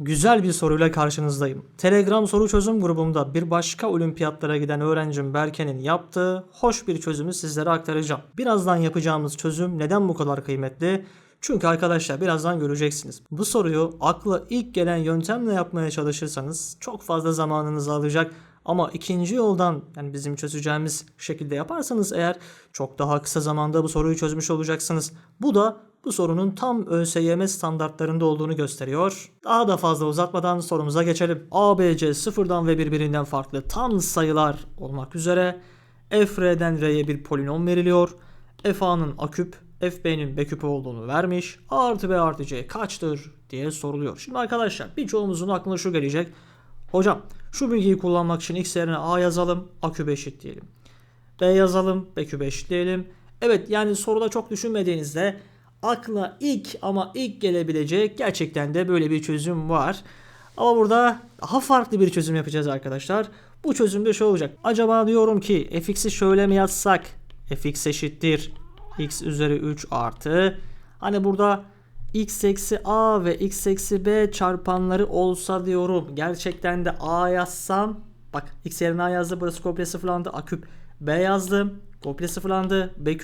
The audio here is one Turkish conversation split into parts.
Güzel bir soruyla karşınızdayım. Telegram soru çözüm grubumda bir başka olimpiyatlara giden öğrencim Berke'nin yaptığı hoş bir çözümü sizlere aktaracağım. Birazdan yapacağımız çözüm neden bu kadar kıymetli? Çünkü arkadaşlar birazdan göreceksiniz. Bu soruyu akla ilk gelen yöntemle yapmaya çalışırsanız çok fazla zamanınızı alacak. Ama ikinci yoldan yani bizim çözeceğimiz şekilde yaparsanız eğer çok daha kısa zamanda bu soruyu çözmüş olacaksınız. Bu da bu sorunun tam ÖSYM standartlarında olduğunu gösteriyor. Daha da fazla uzatmadan sorumuza geçelim. ABC sıfırdan ve birbirinden farklı tam sayılar olmak üzere FR'den R'ye bir polinom veriliyor. FA'nın A küp, FB'nin B küpü olduğunu vermiş. A artı B artı C kaçtır diye soruluyor. Şimdi arkadaşlar birçoğumuzun aklına şu gelecek. Hocam şu bilgiyi kullanmak için x yerine a yazalım, a küp eşit diyelim. B yazalım, b küp eşit diyelim. Evet yani soruda çok düşünmediğinizde akla ilk ama ilk gelebilecek gerçekten de böyle bir çözüm var. Ama burada daha farklı bir çözüm yapacağız arkadaşlar. Bu çözümde şu olacak. Acaba diyorum ki fx'i şöyle mi yazsak? fx eşittir x üzeri 3 artı. Hani burada x eksi a ve x eksi b çarpanları olsa diyorum. Gerçekten de a yazsam bak x yerine a yazdı burası komple sıfırlandı a küp. b yazdım komple sıfırlandı b.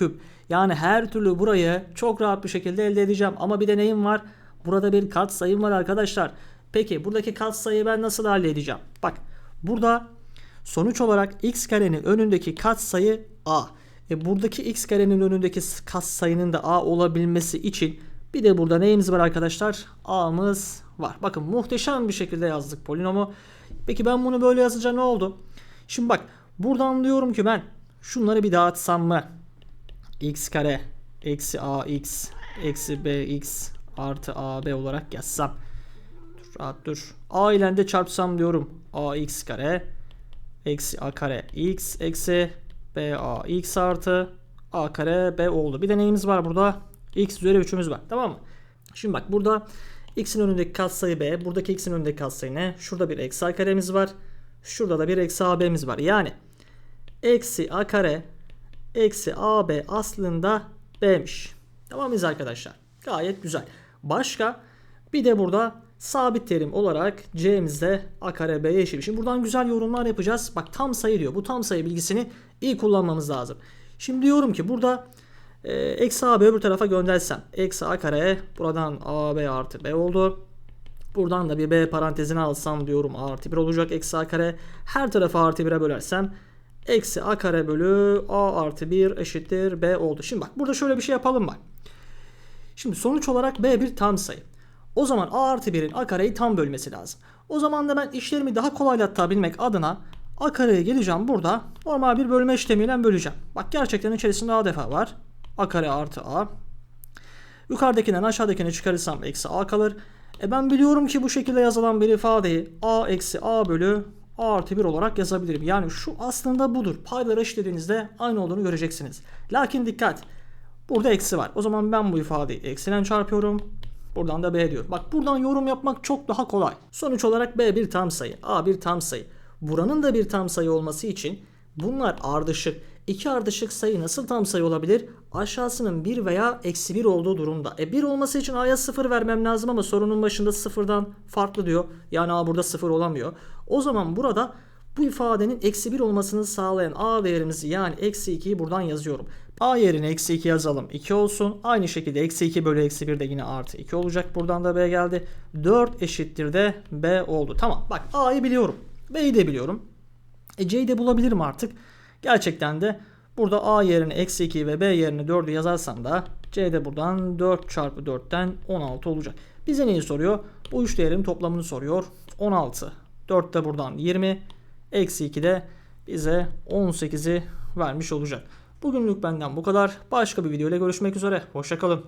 Yani her türlü burayı çok rahat bir şekilde elde edeceğim. Ama bir de neyim var? Burada bir kat sayım var arkadaşlar. Peki buradaki kat sayıyı ben nasıl halledeceğim? Bak burada sonuç olarak x karenin önündeki kat sayı a. E buradaki x karenin önündeki kat sayının da a olabilmesi için bir de burada neyimiz var arkadaşlar? A'mız var. Bakın muhteşem bir şekilde yazdık polinomu. Peki ben bunu böyle yazınca ne oldu? Şimdi bak buradan diyorum ki ben şunları bir dağıtsam mı? x kare eksi ax eksi bx artı ab olarak yazsam. Dur, rahat dur. a ile de çarpsam diyorum. ax kare eksi a kare x eksi ba x artı a kare b oldu. Bir de neyimiz var burada? x üzeri 3'ümüz var. Tamam mı? Şimdi bak burada x'in önündeki katsayı b. Buradaki x'in önündeki katsayı ne? Şurada bir eksi a karemiz var. Şurada da bir eksi ab'miz var. Yani eksi a kare eksi ab aslında b'miş. Tamam mıyız arkadaşlar? Gayet güzel. Başka bir de burada sabit terim olarak c'mizde a kare b eşit. Şimdi buradan güzel yorumlar yapacağız. Bak tam sayı diyor. Bu tam sayı bilgisini iyi kullanmamız lazım. Şimdi diyorum ki burada e, eksi ab öbür tarafa göndersem. Eksi a kare buradan ab artı b oldu. Buradan da bir b parantezine alsam diyorum artı 1 olacak. Eksi a kare her tarafı artı 1'e bölersem Eksi a kare bölü a artı 1 eşittir b oldu. Şimdi bak burada şöyle bir şey yapalım bak. Şimdi sonuç olarak b bir tam sayı. O zaman a artı 1'in a kareyi tam bölmesi lazım. O zaman da ben işlerimi daha kolaylaştırabilmek adına a kareye geleceğim burada. Normal bir bölme işlemiyle böleceğim. Bak gerçekten içerisinde a defa var. a kare artı a. Yukarıdakinden aşağıdakini çıkarırsam eksi a kalır. E ben biliyorum ki bu şekilde yazılan bir ifadeyi a eksi a bölü a artı 1 olarak yazabilirim. Yani şu aslında budur. Payları eşitlediğinizde aynı olduğunu göreceksiniz. Lakin dikkat. Burada eksi var. O zaman ben bu ifadeyi eksilen çarpıyorum. Buradan da b diyor. Bak buradan yorum yapmak çok daha kolay. Sonuç olarak b bir tam sayı. a bir tam sayı. Buranın da bir tam sayı olması için bunlar ardışık. İki ardışık sayı nasıl tam sayı olabilir? Aşağısının 1 veya eksi 1 olduğu durumda. E 1 olması için a'ya 0 vermem lazım ama sorunun başında 0'dan farklı diyor. Yani a burada 0 olamıyor. O zaman burada bu ifadenin eksi 1 olmasını sağlayan a değerimizi yani eksi 2'yi buradan yazıyorum. a yerine eksi 2 yazalım 2 olsun. Aynı şekilde eksi 2 bölü eksi 1 de yine artı 2 olacak. Buradan da b geldi. 4 eşittir de b oldu. Tamam bak a'yı biliyorum. b'yi de biliyorum. E c'yi de bulabilirim artık. Gerçekten de burada a yerine eksi 2 ve b yerine 4'ü yazarsam da c de buradan 4 çarpı 4'ten 16 olacak. Bize neyi soruyor? Bu üç değerin toplamını soruyor. 16. 4 de buradan 20. Eksi 2 de bize 18'i vermiş olacak. Bugünlük benden bu kadar. Başka bir video ile görüşmek üzere. Hoşçakalın.